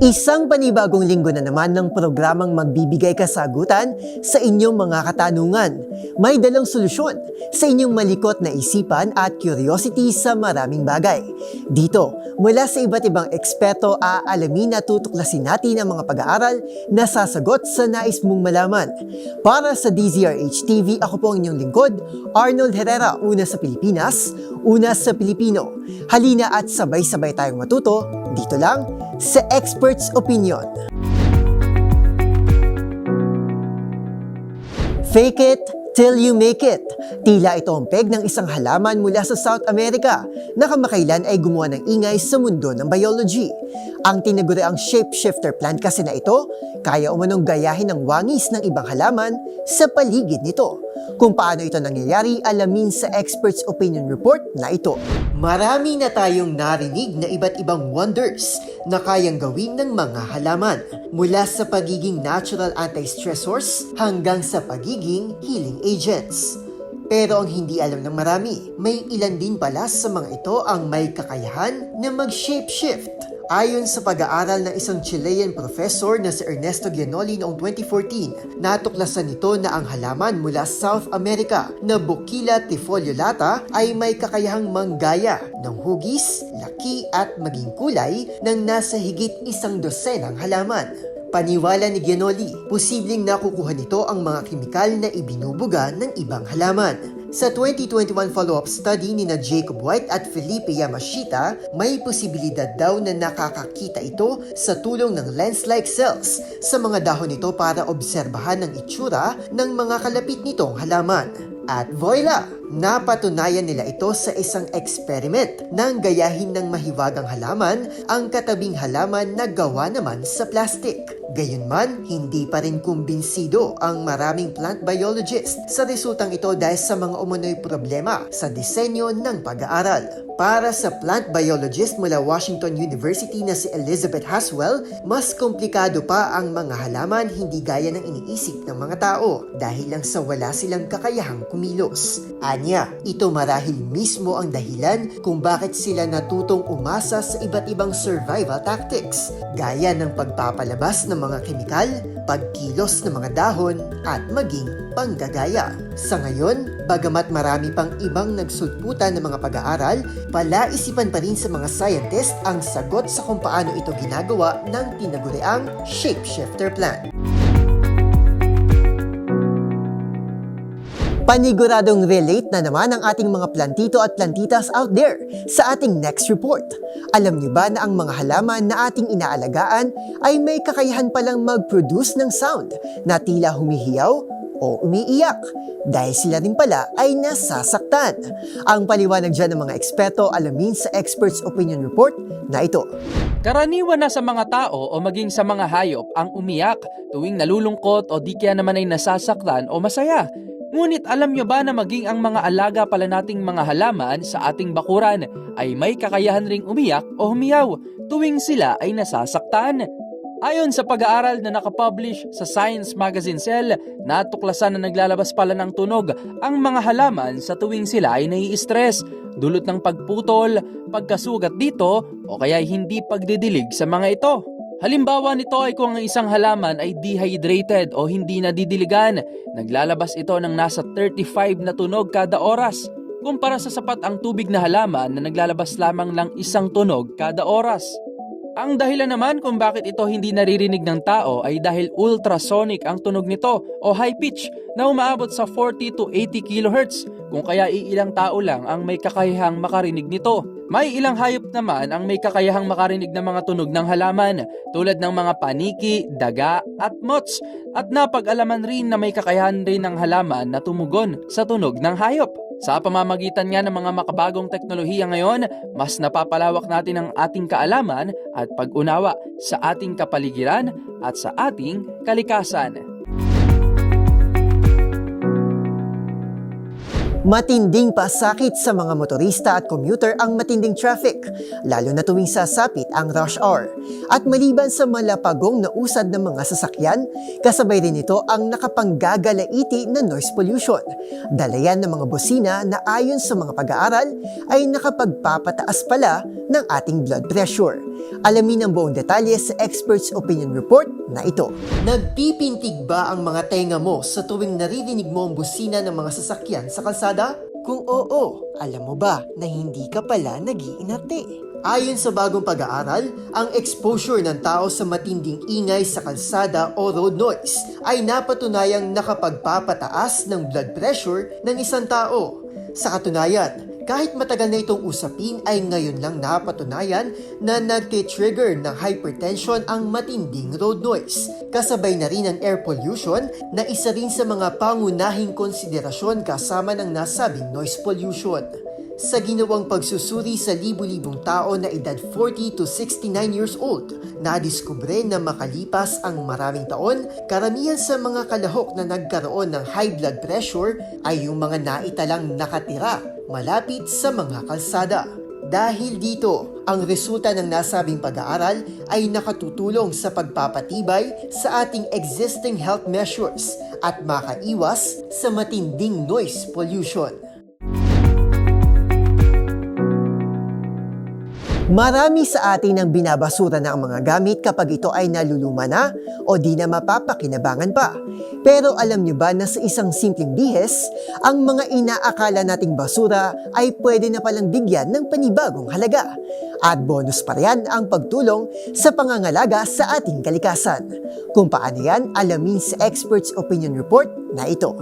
Isang panibagong linggo na naman ng programang magbibigay kasagutan sa inyong mga katanungan. May dalang solusyon sa inyong malikot na isipan at curiosity sa maraming bagay. Dito, mula sa iba't ibang eksperto, aalamin at tutuklasin natin ang mga pag-aaral na sasagot sa nais mong malaman. Para sa DZRH TV, ako po ang inyong lingkod, Arnold Herrera, una sa Pilipinas, una sa Pilipino. Halina at sabay-sabay tayong matuto dito lang sa Experts Opinion. Fake it till you make it. Tila ito ang peg ng isang halaman mula sa South America na kamakailan ay gumawa ng ingay sa mundo ng biology. Ang tinaguriang shapeshifter plant kasi na ito, kaya umanong gayahin ng wangis ng ibang halaman sa paligid nito. Kung paano ito nangyayari, alamin sa Experts Opinion Report na ito. Marami na tayong narinig na iba't ibang wonders na kayang gawin ng mga halaman. Mula sa pagiging natural anti-stressors hanggang sa pagiging healing agents. Pero ang hindi alam ng marami, may ilan din pala sa mga ito ang may kakayahan na mag-shapeshift. Ayon sa pag-aaral ng isang Chilean professor na si Ernesto Gianoli noong 2014, natuklasan nito na ang halaman mula South America na Bukila tifoliolata ay may kakayahang manggaya ng hugis, laki at maging kulay ng nasa higit isang dosenang halaman. Paniwala ni Gianoli, posibleng nakukuha nito ang mga kimikal na ibinubuga ng ibang halaman. Sa 2021 follow-up study ni na Jacob White at Felipe Yamashita, may posibilidad daw na nakakakita ito sa tulong ng lens-like cells sa mga dahon nito para obserbahan ang itsura ng mga kalapit nitong halaman. At voila! Napatunayan nila ito sa isang experiment nang gayahin ng mahiwagang halaman ang katabing halaman na gawa naman sa plastic. Gayunman, hindi pa rin kumbinsido ang maraming plant biologist sa resultang ito dahil sa mga umano'y problema sa disenyo ng pag-aaral. Para sa plant biologist mula Washington University na si Elizabeth Haswell, mas komplikado pa ang mga halaman hindi gaya ng iniisip ng mga tao dahil lang sa wala silang kakayahang kumilos. Anya, ito marahil mismo ang dahilan kung bakit sila natutong umasa sa iba't ibang survival tactics, gaya ng pagpapalabas ng mga kemikal, pagkilos ng mga dahon, at maging panggagaya. Sa ngayon, bagamat marami pang ibang nagsulputan ng mga pag-aaral, palaisipan pa rin sa mga scientist ang sagot sa kung paano ito ginagawa ng tinaguriang shapeshifter plant. Paniguradong relate na naman ang ating mga plantito at plantitas out there sa ating next report. Alam niyo ba na ang mga halaman na ating inaalagaan ay may kakayahan palang mag-produce ng sound na tila humihiyaw o umiiyak dahil sila rin pala ay nasasaktan. Ang paliwanag dyan ng mga eksperto alamin sa Experts Opinion Report na ito. Karaniwan na sa mga tao o maging sa mga hayop ang umiyak tuwing nalulungkot o di kaya naman ay nasasaktan o masaya. Ngunit alam nyo ba na maging ang mga alaga pala nating mga halaman sa ating bakuran ay may kakayahan ring umiyak o humiyaw tuwing sila ay nasasaktan? Ayon sa pag-aaral na nakapublish sa Science Magazine Cell, natuklasan na naglalabas pala ng tunog ang mga halaman sa tuwing sila ay nai-stress, dulot ng pagputol, pagkasugat dito o kaya hindi pagdidilig sa mga ito. Halimbawa nito ay kung ang isang halaman ay dehydrated o hindi nadidiligan, naglalabas ito ng nasa 35 na tunog kada oras, kumpara sa sapat ang tubig na halaman na naglalabas lamang ng isang tunog kada oras. Ang dahilan naman kung bakit ito hindi naririnig ng tao ay dahil ultrasonic ang tunog nito o high pitch na umaabot sa 40 to 80 kHz kung kaya iilang tao lang ang may kakayahang makarinig nito. May ilang hayop naman ang may kakayahang makarinig ng mga tunog ng halaman tulad ng mga paniki, daga at moths at napag-alaman rin na may kakayahan rin ng halaman na tumugon sa tunog ng hayop. Sa pamamagitan nga ng mga makabagong teknolohiya ngayon, mas napapalawak natin ang ating kaalaman at pag-unawa sa ating kapaligiran at sa ating kalikasan. Matinding pasakit sa mga motorista at commuter ang matinding traffic, lalo na tuwing sasapit ang rush hour. At maliban sa malapagong na usad ng mga sasakyan, kasabay rin ito ang nakapanggagalaiti na noise pollution. Dalayan ng mga bosina na ayon sa mga pag-aaral ay nakapagpapataas pala ng ating blood pressure. Alamin ang buong detalye sa Experts Opinion Report na ito. Nagpipintig ba ang mga tenga mo sa tuwing naririnig mo ang busina ng mga sasakyan sa kalsada? Kung oo, alam mo ba na hindi ka pala nagiinarte? Ayon sa bagong pag-aaral, ang exposure ng tao sa matinding ingay sa kalsada o road noise ay napatunayang nakapagpapataas ng blood pressure ng isang tao. Sa katunayan, kahit matagal na itong usapin ay ngayon lang napatunayan na nagtitrigger ng hypertension ang matinding road noise. Kasabay na rin ang air pollution na isa rin sa mga pangunahing konsiderasyon kasama ng nasabing noise pollution. Sa ginawang pagsusuri sa libu-libong tao na edad 40 to 69 years old, nadiskubre na makalipas ang maraming taon, karamihan sa mga kalahok na nagkaroon ng high blood pressure ay yung mga naitalang nakatira malapit sa mga kalsada. Dahil dito, ang resulta ng nasabing pag-aaral ay nakatutulong sa pagpapatibay sa ating existing health measures at makaiwas sa matinding noise pollution. Marami sa atin ang binabasura na ang mga gamit kapag ito ay naluluma na o di na mapapakinabangan pa. Pero alam niyo ba na sa isang simpleng bihes, ang mga inaakala nating basura ay pwede na palang bigyan ng panibagong halaga. At bonus pa riyan ang pagtulong sa pangangalaga sa ating kalikasan. Kung paano yan, alamin sa Experts Opinion Report na ito.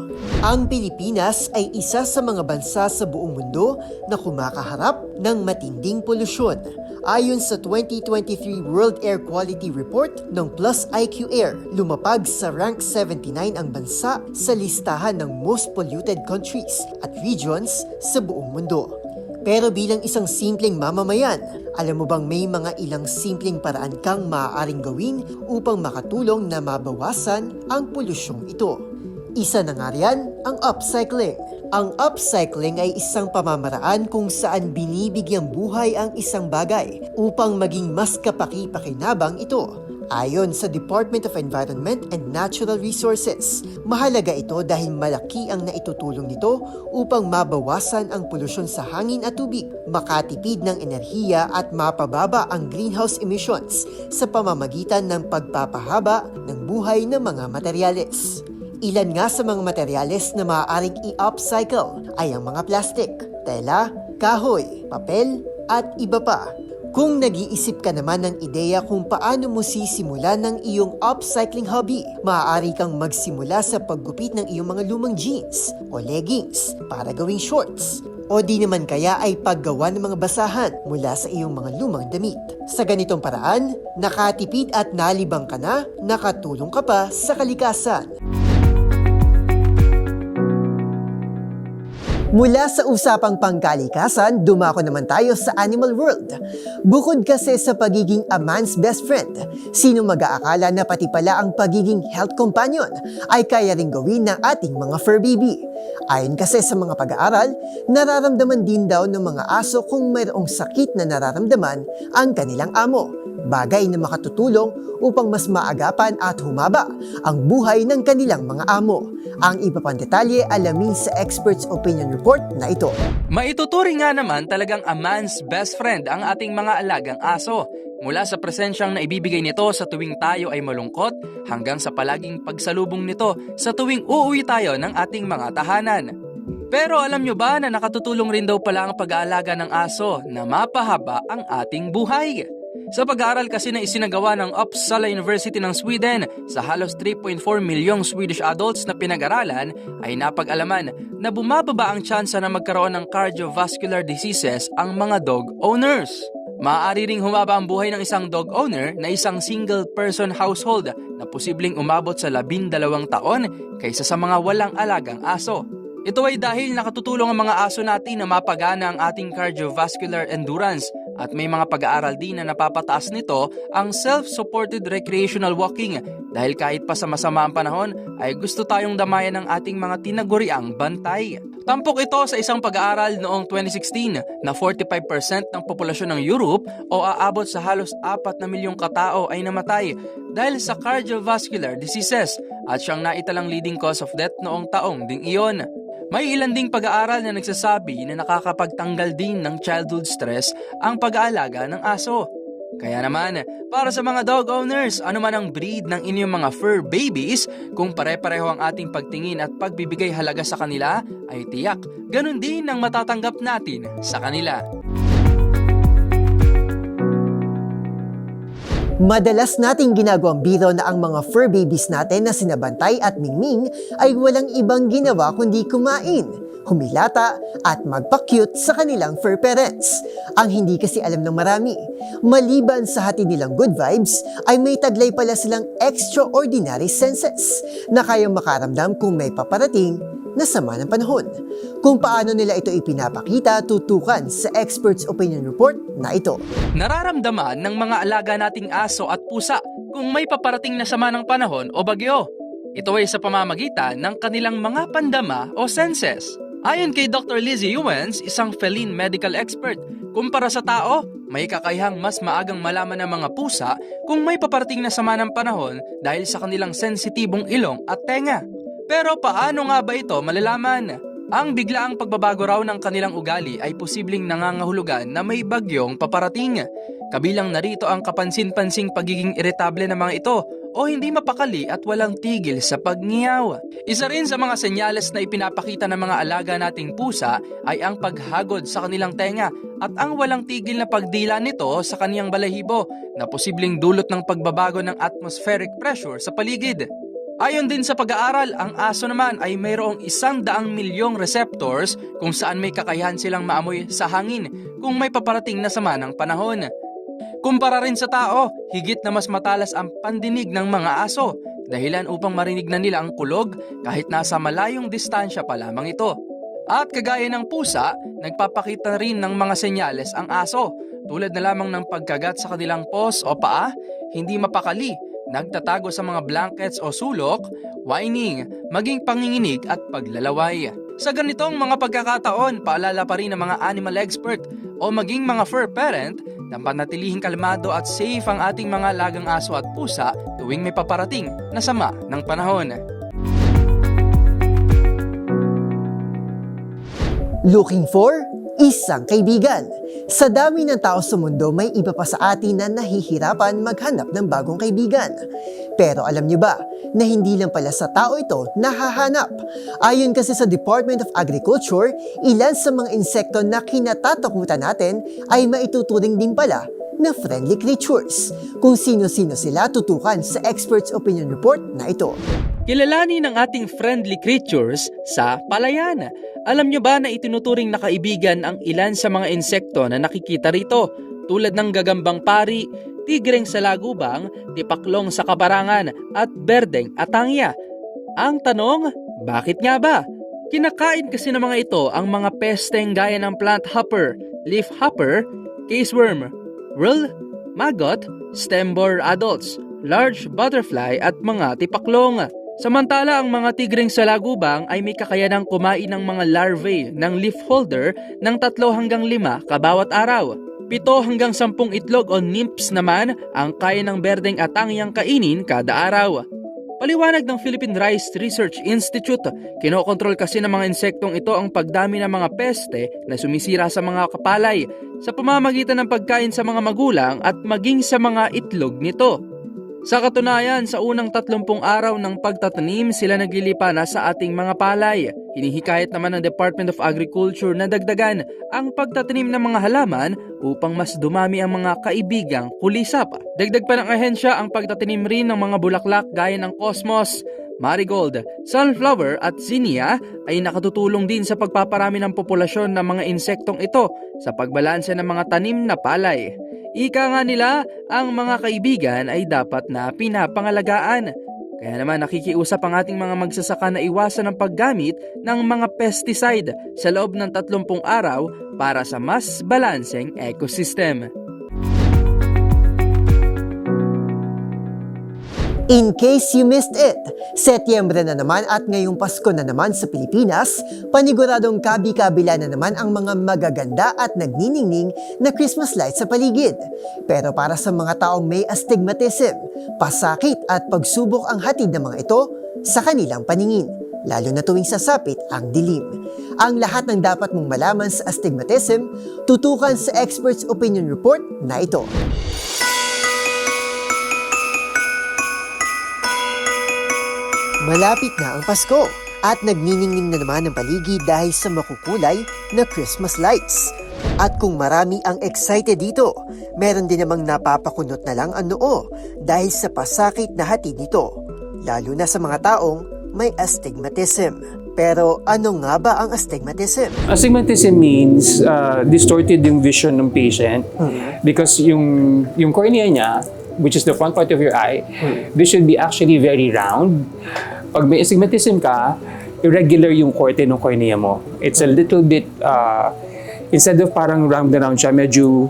Ang Pilipinas ay isa sa mga bansa sa buong mundo na kumakaharap ng matinding polusyon. Ayon sa 2023 World Air Quality Report ng Plus IQ Air, lumapag sa rank 79 ang bansa sa listahan ng most polluted countries at regions sa buong mundo. Pero bilang isang simpleng mamamayan, alam mo bang may mga ilang simpleng paraan kang maaaring gawin upang makatulong na mabawasan ang polusyong ito? Isa na nga riyan ang upcycling. Ang upcycling ay isang pamamaraan kung saan binibigyang buhay ang isang bagay upang maging mas kapaki-pakinabang ito. Ayon sa Department of Environment and Natural Resources, mahalaga ito dahil malaki ang naitutulong nito upang mabawasan ang polusyon sa hangin at tubig, makatipid ng enerhiya at mapababa ang greenhouse emissions sa pamamagitan ng pagpapahaba ng buhay ng mga materyales. Ilan nga sa mga materyales na maaaring i-upcycle ay ang mga plastic, tela, kahoy, papel, at iba pa. Kung nag-iisip ka naman ng ideya kung paano mo sisimulan ng iyong upcycling hobby, maaari kang magsimula sa paggupit ng iyong mga lumang jeans o leggings para gawing shorts. O di naman kaya ay paggawa ng mga basahan mula sa iyong mga lumang damit. Sa ganitong paraan, nakatipid at nalibang ka na, nakatulong ka pa sa kalikasan. Mula sa usapang pangkalikasan, dumako naman tayo sa animal world. Bukod kasi sa pagiging a man's best friend, sino mag-aakala na pati pala ang pagiging health companion ay kaya ring gawin ng ating mga fur baby. Ayon kasi sa mga pag-aaral, nararamdaman din daw ng mga aso kung mayroong sakit na nararamdaman ang kanilang amo. Bagay na makatutulong upang mas maagapan at humaba ang buhay ng kanilang mga amo. Ang iba pang detalye alamin sa Experts Opinion Report na ito. Maituturing nga naman talagang a man's best friend ang ating mga alagang aso. Mula sa presensyang na ibibigay nito sa tuwing tayo ay malungkot hanggang sa palaging pagsalubong nito sa tuwing uuwi tayo ng ating mga tahanan. Pero alam nyo ba na nakatutulong rin daw pala ang pag-aalaga ng aso na mapahaba ang ating buhay? Sa pag-aaral kasi na isinagawa ng Uppsala University ng Sweden sa halos 3.4 milyong Swedish adults na pinag-aralan ay napag-alaman na bumababa ang tsansa na magkaroon ng cardiovascular diseases ang mga dog owners. Maaari ring humaba ang buhay ng isang dog owner na isang single-person household na posibleng umabot sa labindalawang taon kaysa sa mga walang alagang aso. Ito ay dahil nakatutulong ang mga aso natin na mapagana ang ating cardiovascular endurance at may mga pag-aaral din na napapataas nito ang self-supported recreational walking dahil kahit pa sa masama ang panahon ay gusto tayong damayan ng ating mga tinaguriang bantay. Tampok ito sa isang pag-aaral noong 2016 na 45% ng populasyon ng Europe o aabot sa halos 4 na milyong katao ay namatay dahil sa cardiovascular diseases at siyang naitalang leading cause of death noong taong ding iyon. May ilan ding pag-aaral na nagsasabi na nakakapagtanggal din ng childhood stress ang pag-aalaga ng aso. Kaya naman, para sa mga dog owners, ano man ang breed ng inyong mga fur babies, kung pare-pareho ang ating pagtingin at pagbibigay halaga sa kanila, ay tiyak, ganun din ang matatanggap natin sa kanila. Madalas nating ginagawang biro na ang mga fur babies natin na sinabantay at mingming ay walang ibang ginawa kundi kumain, humilata at magpa-cute sa kanilang fur parents. Ang hindi kasi alam ng marami, maliban sa hati nilang good vibes, ay may taglay pala silang extraordinary senses na kayang makaramdam kung may paparating na sama ng panahon. Kung paano nila ito ipinapakita, tutukan sa experts opinion report na ito. Nararamdaman ng mga alaga nating aso at pusa kung may paparating na sama ng panahon o bagyo. Ito ay sa pamamagitan ng kanilang mga pandama o senses. Ayon kay Dr. Lizzie Ewens, isang feline medical expert, kumpara sa tao, may kakayahang mas maagang malaman ng mga pusa kung may paparating na sama ng panahon dahil sa kanilang sensitibong ilong at tenga. Pero paano nga ba ito malalaman? Ang biglaang pagbabago raw ng kanilang ugali ay posibleng nangangahulugan na may bagyong paparating. Kabilang narito ang kapansin-pansing pagiging iritable ng mga ito o hindi mapakali at walang tigil sa pagngiyaw. Isa rin sa mga senyales na ipinapakita ng mga alaga nating pusa ay ang paghagod sa kanilang tenga at ang walang tigil na pagdila nito sa kaniyang balahibo na posibleng dulot ng pagbabago ng atmospheric pressure sa paligid. Ayon din sa pag-aaral, ang aso naman ay mayroong isang daang milyong receptors kung saan may kakayahan silang maamoy sa hangin kung may paparating na sama ng panahon. Kumpara rin sa tao, higit na mas matalas ang pandinig ng mga aso dahilan upang marinig na nila ang kulog kahit nasa malayong distansya pa lamang ito. At kagaya ng pusa, nagpapakita rin ng mga senyales ang aso tulad na lamang ng pagkagat sa kanilang pos o paa, hindi mapakali nagtatago sa mga blankets o sulok, whining, maging panginginig at paglalaway. Sa ganitong mga pagkakataon, paalala pa rin ng mga animal expert o maging mga fur parent na panatilihing kalmado at safe ang ating mga lagang aso at pusa tuwing may paparating na sama ng panahon. Looking for isang kaibigan. Sa dami ng tao sa mundo, may iba pa sa atin na nahihirapan maghanap ng bagong kaibigan. Pero alam niyo ba na hindi lang pala sa tao ito nahahanap? Ayon kasi sa Department of Agriculture, ilan sa mga insekto na kinatatakutan natin ay maituturing din pala na friendly creatures. Kung sino-sino sila tutukan sa Experts Opinion Report na ito. Kilalanin ng ating friendly creatures sa palayan. Alam nyo ba na itinuturing na kaibigan ang ilan sa mga insekto na nakikita rito tulad ng gagambang pari, tigreng sa lagubang, tipaklong sa kabarangan at berdeng atangya. Ang tanong, bakit nga ba? Kinakain kasi ng mga ito ang mga pesteng gaya ng plant hopper, leaf hopper, caseworm, whirl, maggot, stem borer adults, large butterfly at mga tipaklong. Samantala ang mga tigreng sa lagubang ay may kakayanang kumain ng mga larvae ng leaf holder ng tatlo hanggang lima kabawat araw. Pito hanggang sampung itlog o nymphs naman ang kaya ng berdeng atangyang kainin kada araw. Paliwanag ng Philippine Rice Research Institute, kinokontrol kasi ng mga insektong ito ang pagdami ng mga peste na sumisira sa mga kapalay sa pamamagitan ng pagkain sa mga magulang at maging sa mga itlog nito. Sa katunayan, sa unang 30 araw ng pagtatanim, sila naglilipa na sa ating mga palay. Hinihikayat naman ng Department of Agriculture na dagdagan ang pagtatanim ng mga halaman upang mas dumami ang mga kaibigang kulisap. Dagdag pa ng ahensya ang pagtatanim rin ng mga bulaklak gaya ng cosmos, marigold, sunflower at zinnia ay nakatutulong din sa pagpaparami ng populasyon ng mga insektong ito sa pagbalanse ng mga tanim na palay. Ika nga nila, ang mga kaibigan ay dapat na pinapangalagaan. Kaya naman nakikiusap ang ating mga magsasaka na iwasan ang paggamit ng mga pesticide sa loob ng 30 araw para sa mas balanseng ecosystem. In case you missed it, Setyembre na naman at ngayong Pasko na naman sa Pilipinas, paniguradong kabi-kabila na naman ang mga magaganda at nagniningning na Christmas lights sa paligid. Pero para sa mga taong may astigmatism, pasakit at pagsubok ang hatid ng mga ito sa kanilang paningin, lalo na tuwing sasapit ang dilim. Ang lahat ng dapat mong malaman sa astigmatism, tutukan sa Experts Opinion Report na ito. Malapit na ang Pasko at nagniningning na naman ang paligid dahil sa makukulay na Christmas lights. At kung marami ang excited dito, meron din namang napapakunot na lang ang noo dahil sa pasakit na hatid nito, lalo na sa mga taong may astigmatism. Pero ano nga ba ang astigmatism? Astigmatism means uh, distorted yung vision ng patient because yung yung cornea niya, which is the front part of your eye, this should be actually very round. Pag may astigmatism ka, irregular yung korte ng cornea mo. It's a little bit, uh, instead of parang round na round siya, medyo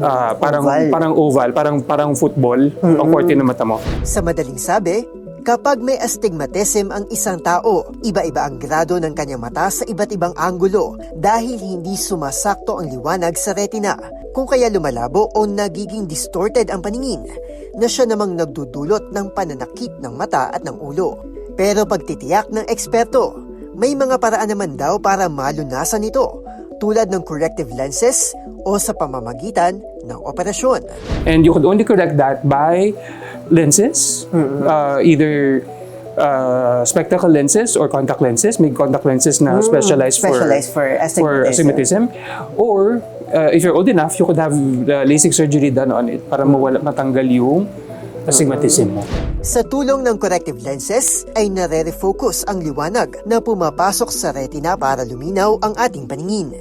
uh, parang Oval. parang oval, parang parang football ang korte ng mata mo. Sa madaling sabi, kapag may astigmatism ang isang tao, iba-iba ang grado ng kanyang mata sa iba't ibang anggulo dahil hindi sumasakto ang liwanag sa retina. Kung kaya lumalabo o nagiging distorted ang paningin, na siya namang nagdudulot ng pananakit ng mata at ng ulo. Pero pagtitiyak ng eksperto, may mga paraan naman daw para malunasan ito, tulad ng corrective lenses o sa pamamagitan ng operasyon. And you could only correct that by lenses, uh, either uh, spectacle lenses or contact lenses. May contact lenses na specialized, specialized for for astigmatism. astigmatism. Or uh, if you're old enough, you could have uh, LASIK surgery done on it para mawala, matanggal yung astigmatism mo. Sa tulong ng corrective lenses ay nare-refocus ang liwanag na pumapasok sa retina para luminaw ang ating paningin.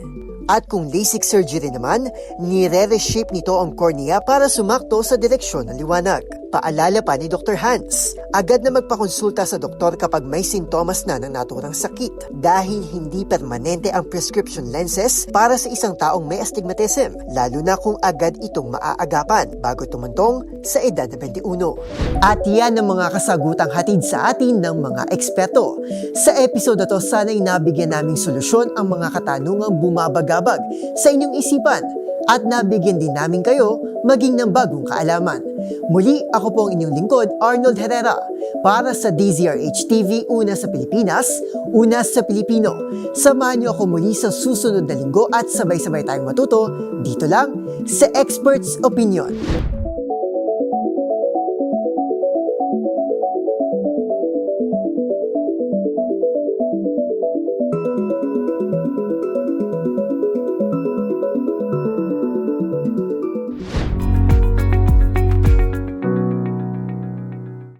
At kung LASIK surgery naman, nire-reshape nito ang cornea para sumakto sa direksyon ng liwanag. Paalala pa ni Dr. Hans, agad na magpakonsulta sa doktor kapag may sintomas na ng naturang sakit dahil hindi permanente ang prescription lenses para sa isang taong may astigmatism, lalo na kung agad itong maaagapan bago tumantong sa edad na 21. At yan ang mga kasagutang hatid sa atin ng mga eksperto. Sa episode na to, sana'y nabigyan naming solusyon ang mga katanungang bumabagabag sa inyong isipan at nabigyan din namin kayo maging ng bagong kaalaman. Muli, ako po ang inyong lingkod, Arnold Herrera, para sa DZRH TV, una sa Pilipinas, una sa Pilipino. Samahan niyo ako muli sa susunod na linggo at sabay-sabay tayong matuto dito lang sa Experts Opinion.